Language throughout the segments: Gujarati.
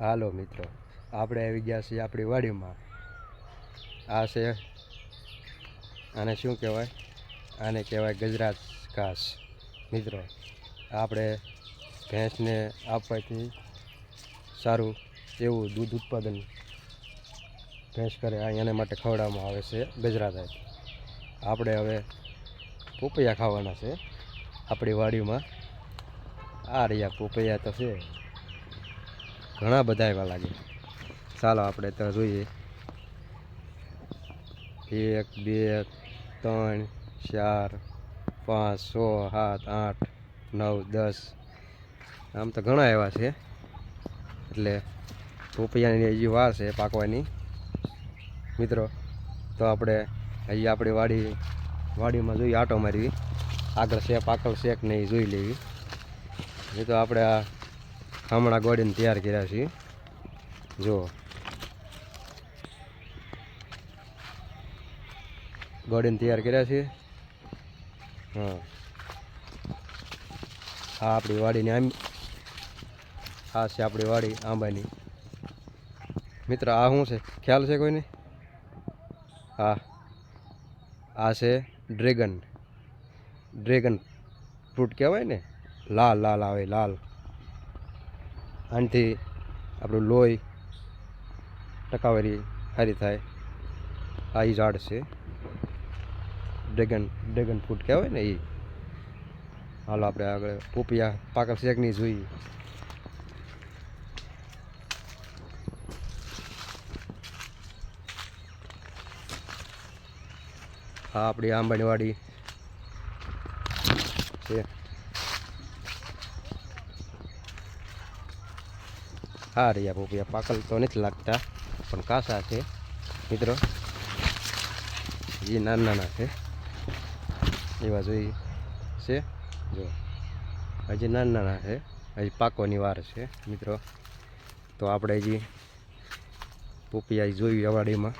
હાલો મિત્રો, આપણે આવી ગયા છીએ આપણી વાડીમાં. આ છે, આને શું કહેવાય? આને કહેવાય ગજરાત ઘાસ. મિત્રો, આપણે ભેંસને આપવાથી સારું એવું દૂધ ઉત્પાદન ભેંસ કરે એના માટે ખવડાવવામાં આવે છે ગજરાત આપણે હવે પોપૈયા ખાવાના છે આપણી વાડીમાં. આ રહ્યા, પોપૈયા તો છે. ઘણા બધા એવા લાગે. ચાલો આપણે તો જોઈએ. એક, બે, ત્રણ, ચાર, પાંચ, છ, સાત, આઠ, નવ, દસ. આમ તો ઘણા એવા છે. એટલે પોપિયાની હજી વાર છે પાકવાની. મિત્રો, તો આપણે હજી આપણી વાડી, વાડીમાં જોઈએ, આટો મારવી. આગળ છે પાકળ છે કે નહીં, જોઈ લેવી. એ તો આપણે આ હમણાં ગોળીને તૈયાર કર્યા છીએ. જો ગોળીને તૈયાર કર્યા છે હા. આપણી વાડીની આમ આ છે આપણી વાડી આંબાની. મિત્ર, આ શું છે? ખ્યાલ છે કોઈને? હા. આ છે ડ્રેગન. ડ્રેગન ફ્રૂટ કહેવાય ને? લાલ લાલ આવે, લાલ. આનાથી આપણું લોહી, ટકાવારી સારી થાય. આ એ ઝાડ છે. ડ્રેગન ડ્રેગન ફ્રૂટ કહેવાય ને એ હાલો આપણે આગળ પોપિયા પાકલ શેકની જોઈએ. હા, આપણી આંબાણીવાડી છે. હા રહ્યા પોપિયા પાકલ તો નથી લાગતા, પણ કાસા છે. મિત્રો એ નાના નાના છે. એવા જોઈ છે. જો, હજી નાના નાના છે. હજી પાકોની વાર છે, મિત્રો. તો આપણે હજી પોપિયા જોઈ અવાડીમાં,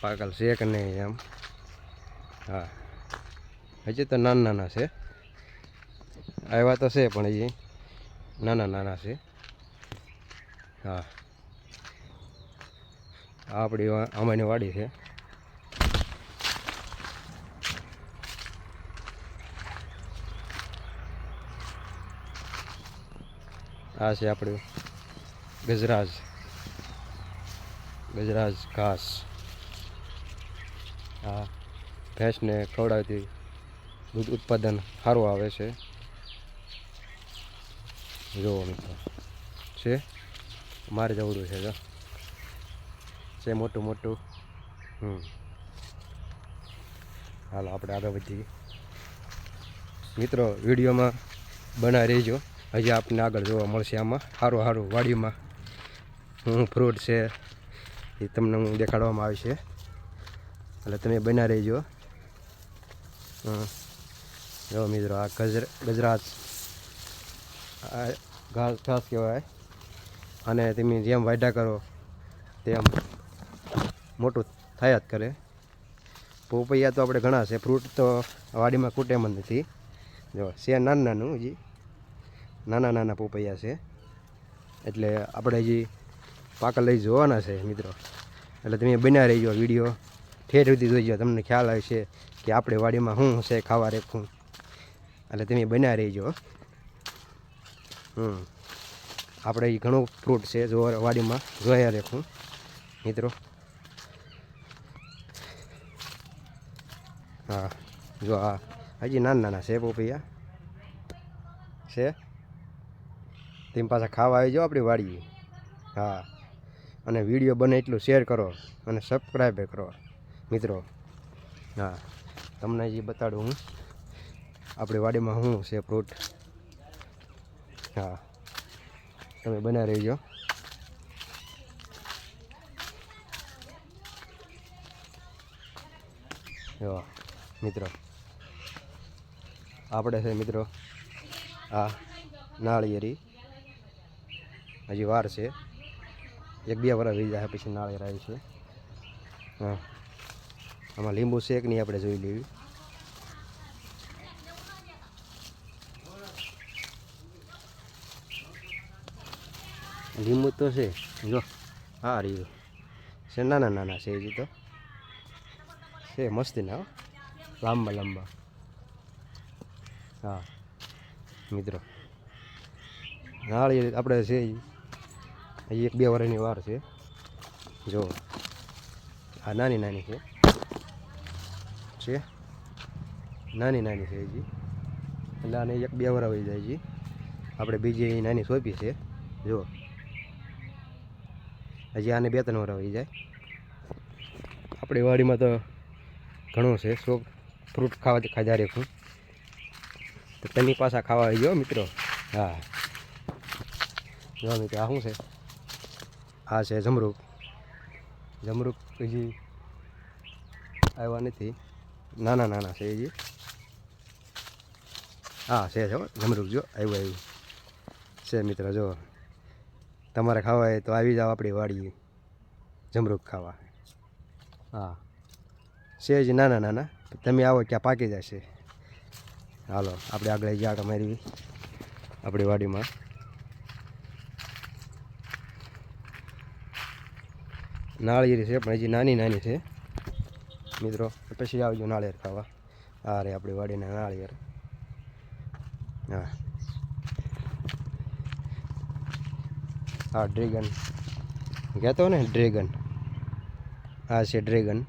પાકલ છે કે નહીં એમ? હા. હજી તો નાના નાના છે. આવ્યા તો છે, પણ હજી નાના નાના છે. હા. આ આપણી વા- વાડી છે. આ છે આપણું ગજરાજ. ગજરાજ ઘાસ. આ ભેંસને ખવડાવતી દૂધ ઉત્પાદન સારું આવે છે. જોવો મિત્રો. છે? મારે જવડું છે જો. છે મોટું મોટું. હમ. હાલો, આપણે આગળ વધીએ મિત્રો, વિડીયોમાં બના રહેજો. હજી આપણને આગળ જોવા મળશે આમાં. સારું સારું વાડીમાં. હું ફ્રૂટ છે એ તમને હું દેખાડવામાં આવશે એટલે તમે બના રહેજો. જો મિત્રો, આ ગજર ગજરાત આ ઘાસ ઘાસ કહેવાય. અને તમે જેમ વાયડા કરો, તેમ મોટું થયા જ કરે. પોપૈયા તો આપણે ઘણા છે, ફ્રૂટ તો વાડીમાં ખૂટે એમ નથી. જો, છે નાનું નાનું હજી. નાના નાના પોપૈયા છે. એટલે આપણે હજી પાકા લઈ જોવાના છે, મિત્રો. એટલે તમે બન્યા રહીજો વીડિયો. ઠેઠ સુધી જોઈજો, તમને ખ્યાલ આવશે કે આપણે વાડીમાં શું છે, ખાવા રેખું. એટલે તમે બન્યા રહીજો. હમ. આપણે એ ઘણું ફ્રૂટ છે, જો વાડીમાં જોયા રેખું. મિત્રો. હા, જો આ હજી નાના નાના છે પોપૈયા. છે? તેમ પાછા ખાવા આવી જાઓ આપણી વાડીએ. હા. અને વીડિયો બને એટલું શેર કરો અને સબસ્ક્રાઈબ કરો. મિત્રો. હા, તમને જે બતાડું હું. આપણી વાડીમાં શું છે ફ્રૂટ હા. તમે બના રહીજો. જો, મિત્રો. આપણે છે, મિત્રો, આ નાળિયેરી. હજી વાર છે. એક બે વાર વી જાય, પછી નાળિયેર આવી છે. હા. આમાં લીંબુ શેક નહીં આપણે જોઈ લેવી. લીંબુ તો છે જો હા રહ્યું છે નાના નાના છે હજી તો છે મસ્તી ના લાંબા લાંબા હા મિત્રો નાળી આપણે છે. હજી એક બે વર્ષની વાર છે જો આ નાની નાની છે છે નાની નાની છે હજી એટલે આને એક બે વર આવી જાય છે આપણે બીજી નાની સોંપી છે જો હજી આને બે ત્રણ વાર આવી જાય. આપણી વાડીમાં તો ઘણું છે શોખ. ફ્રૂટ ખાવાથી ખાધા રેખું. તો તેની પાછા ખાવા આવી જાઓ મિત્રો. હા. જો મિત્રો, આ શું છે? આ છે જમરૂક. જમરૂક હજી આવ્યા નથી. નાના નાના છે હજી. હા, છે જો જમરૂક જો, આવ્યું આવ્યું. છે મિત્ર, જો. તમારે ખાવા હોય તો આવી જાઓ આપણી વાડી જમરૂખ ખાવા. હા. હજી નાના નાના. તમે આવો ક્યાં પાકી જશે. હાલો, આપણે આગળ જાટ મારી આપણી વાડીમાં. નાળિયેરી છે, પણ હજી નાની નાની છે. મિત્રો, પછી આવજો નાળિયેર ખાવા. આ રે આપણી વાડીના નાળિયેર. હા. આ ડ્રેગન કહેતો ને ડ્રેગન આ છે ડ્રેગન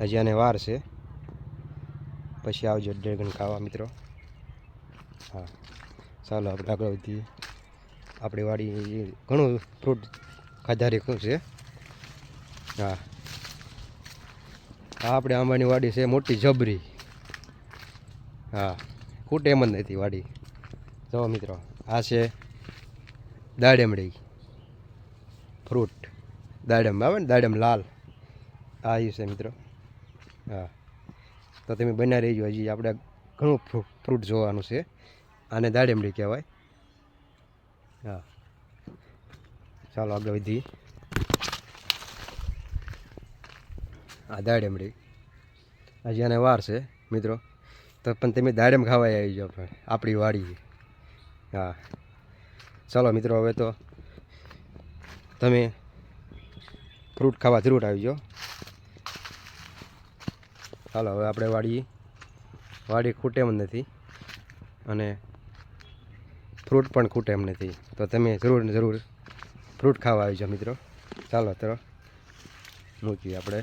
હજી આને વાર છે. પછી આવજો ડ્રેગન ખાવા, મિત્રો. હા. ચાલો, આપણે આગળ વધીએ. આપણી વાડી ઘણું ફ્રૂટ ખાધા રેખું છે. હા. આ આપણે આંબાની વાડી છે, મોટી જબરી. હા. ખૂટે એમ જ નથી વાડી. જો મિત્રો, આ છે દાડમડી ફ્રૂટ. દાડમ આવે ને, દાડમ લાલ. આ છે મિત્રો. હા. તો તમે બના રહીજો. હજી આપણે ઘણું ફ્રૂ- ફ્રૂટ જોવાનું છે. આને દાડમડી કહેવાય. હા. ચાલો આગળ વધી. આ દાડમડી હજી આને વાર છે, મિત્રો. તો પણ તમે દાડમ ખાવા આવી જાઓ પણ. આપણી વાડી હા. ચાલો મિત્રો, હવે તો તમે ફ્રૂટ ખાવા જરૂર આવજો. ચાલો, હવે આપણે વાડી વાડી ખૂટે એમ નથી અને ફ્રૂટ પણ ખૂટે એમ નથી. તો તમે જરૂર જરૂર ફ્રૂટ ખાવા આવજો મિત્રો. ચાલો તો મૂકીએ આપણે.